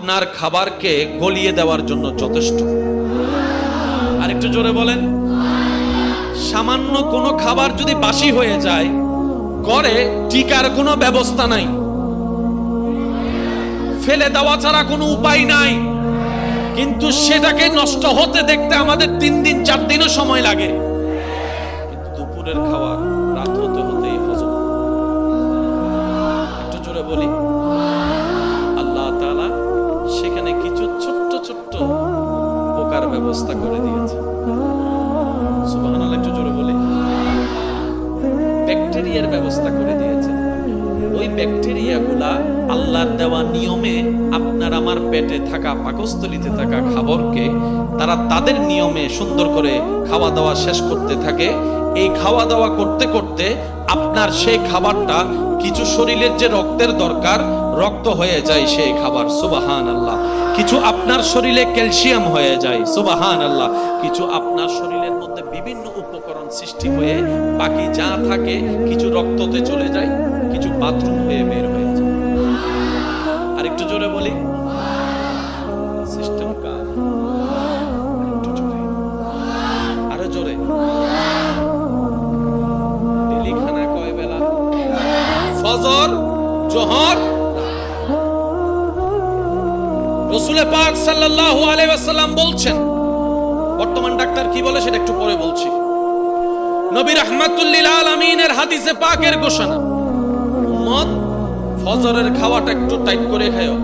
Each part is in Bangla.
আপনার খাবারকে গলিয়ে দেওয়ার জন্য যথেষ্ট। আর একটু জোরে বলেন। সামান্য কোনো খাবার যদি বাসি হয়ে যায় করে টিকার কোনো ব্যবস্থা নাই। ফেলে দেওয়া ছাড়া কোনো উপায় নাই। কিন্তু সেটাকে নষ্ট হতে দেখতে আমাদের তিন দিন, চার দিনও সময় লাগে। কিন্তু দুপুরের খাবার ব্যবস্থা করে দিয়েছে। জোরে বলি। ব্যাকটেরিয়ার ব্যবস্থা করে দিয়েছে। ওই আল্লাহর দেওয়া নিয়মে আপনার আমার পেটে থাকা, পাকস্থলিতে থাকা খাবারকে তারা তাদের নিয়মে সুন্দর করে খাওয়া দাওয়া শেষ করতে থাকে। এই খাওয়া দাওয়া করতে করতে আপনার সেই খাবারটা কিছু শরীরের যে রক্তের দরকার, রক্ত হয়ে যায় সেই খাবার। সুবাহান আল্লাহ কিছু আপনার শরীরে ক্যালসিয়াম হয়ে যায়। সুবাহান আল্লাহ কিছু আপনার শরীরের মধ্যে বিভিন্ন উপকরণ সৃষ্টি হয়ে বাকি যা থাকে, কিছু রক্ততে চলে যায়, কিছু বাথরুম হয়ে বের হয়ে যায়। আর একটু জোরে বলি। সিস্টেম কার ফজর, জোহর। রসুলে পাক সাল্লাল্লাহু আলাইহি ওয়াসাল্লাম বলছেন, বর্তমান ডাক্তার কি বলে সেটা একটু পরে বলছি। নবী রাহমাতুল্লিল আলামিনের হাদিসে পাকের ঘোষণা, উম্মত, ফজরের খাওয়াটা একটু টাইট করে খায়ও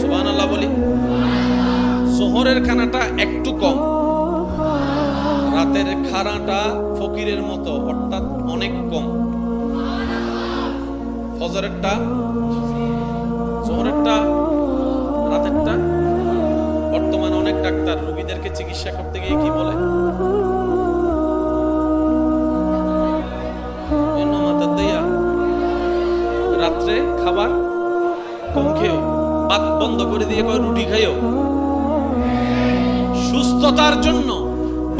সুবহানাল্লাহ বলি, জোহরের খানাটা একটু কম। রাতের খানাটা ফকিরের মতো, অর্থাৎ অনেক কম। ফজরেরটা, জোহরেরটা, রাতেরটা। বর্তমানে অনেক ডাক্তার রোগীদেরকে চিকিৎসা করতে গিয়ে কি বলে? রাত্রে খাবার কম খেও ভাত বন্ধ করে দিয়ে রুটি খাইও। সুস্থতার জন্য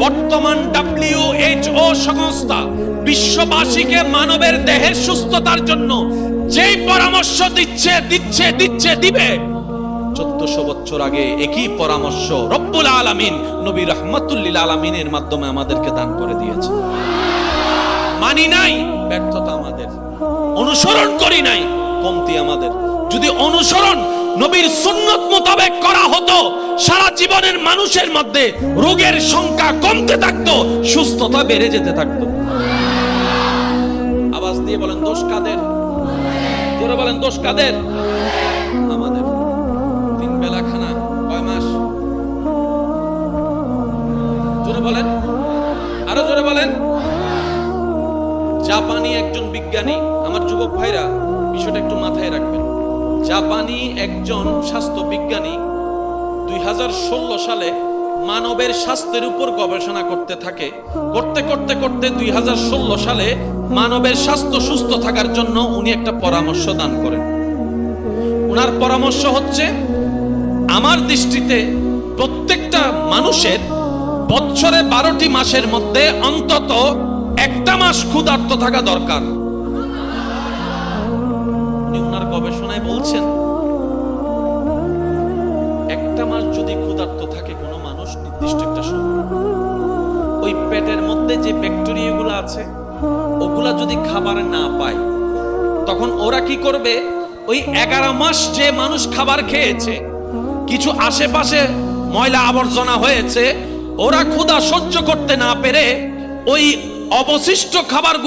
বর্তমান ডাব্লিউএইচও সংস্থা বিশ্ববাসীকে মানবের দেহের সুস্থতার জন্য যেই পরামর্শ দিচ্ছে দিচ্ছে দিচ্ছে, দিবে। চোদ্দশো বছর আগে একই পরামর্শ রব্বুল আলামিন নবী রহমতুল্লিল আলামিনের মাধ্যমে আমাদেরকে দান করে দিয়েছে। মানি নাই, ব্যর্থতা আমাদের। অনুসরণ করি নাই, কমতি আমাদের। যদি অনুসরণ নবীর সুন্নত মোতাবেক করা হতো, সারা জীবনের মানুষের মধ্যে রোগের সংখ্যা কমতে থাকতো, সুস্থতা বেড়ে যেতে থাকতো। আওয়াজ দিয়ে বলেন, দোষ কাদের? দোষ কাদের আমাদের তিন বেলা খানা, কয় মাস? জোরে বলেন। আরও জোরে বলেন। জাপানি একজন বিজ্ঞানী, আমার যুবক ভাইরা, বিষয়টা একটু মাথায় রাখবেন। জাপানি একজন স্বাস্থ্য বিজ্ঞানী দুই হাজার ষোলো সালে মানবের স্বাস্থ্যের উপর গবেষণা করতে থাকে। করতে করতে করতে দুই হাজার ষোলো সালে মানবের স্বাস্থ্য সুস্থ থাকার জন্য উনি একটা পরামর্শ দান করেন। ওনার পরামর্শ হচ্ছে, আমার দৃষ্টিতে প্রত্যেকটা মানুষের বছরে বারোটি মাসের মধ্যে অন্তত একটা মাস ক্ষুধার্ত থাকা দরকার। উনি ওনার গবেষণায় বলছেন, একটা মাস যদি ক্ষুধার্ত থাকে নির্দিষ্ট ওই পেটের মধ্যে যে ব্যাকটেরিয়াগুলো আছে, ওগুলা যদি খাবার না পায়, তখন ওরা কি করবে? ওই এগারো মাস যে মানুষ খাবার খেয়েছে, কিছু আশেপাশে ময়লা আবর্জনা হয়েছে, ওরা ক্ষুধা সহ্য করতে না পেরে ওই অবশিষ্ট খাবারগুলো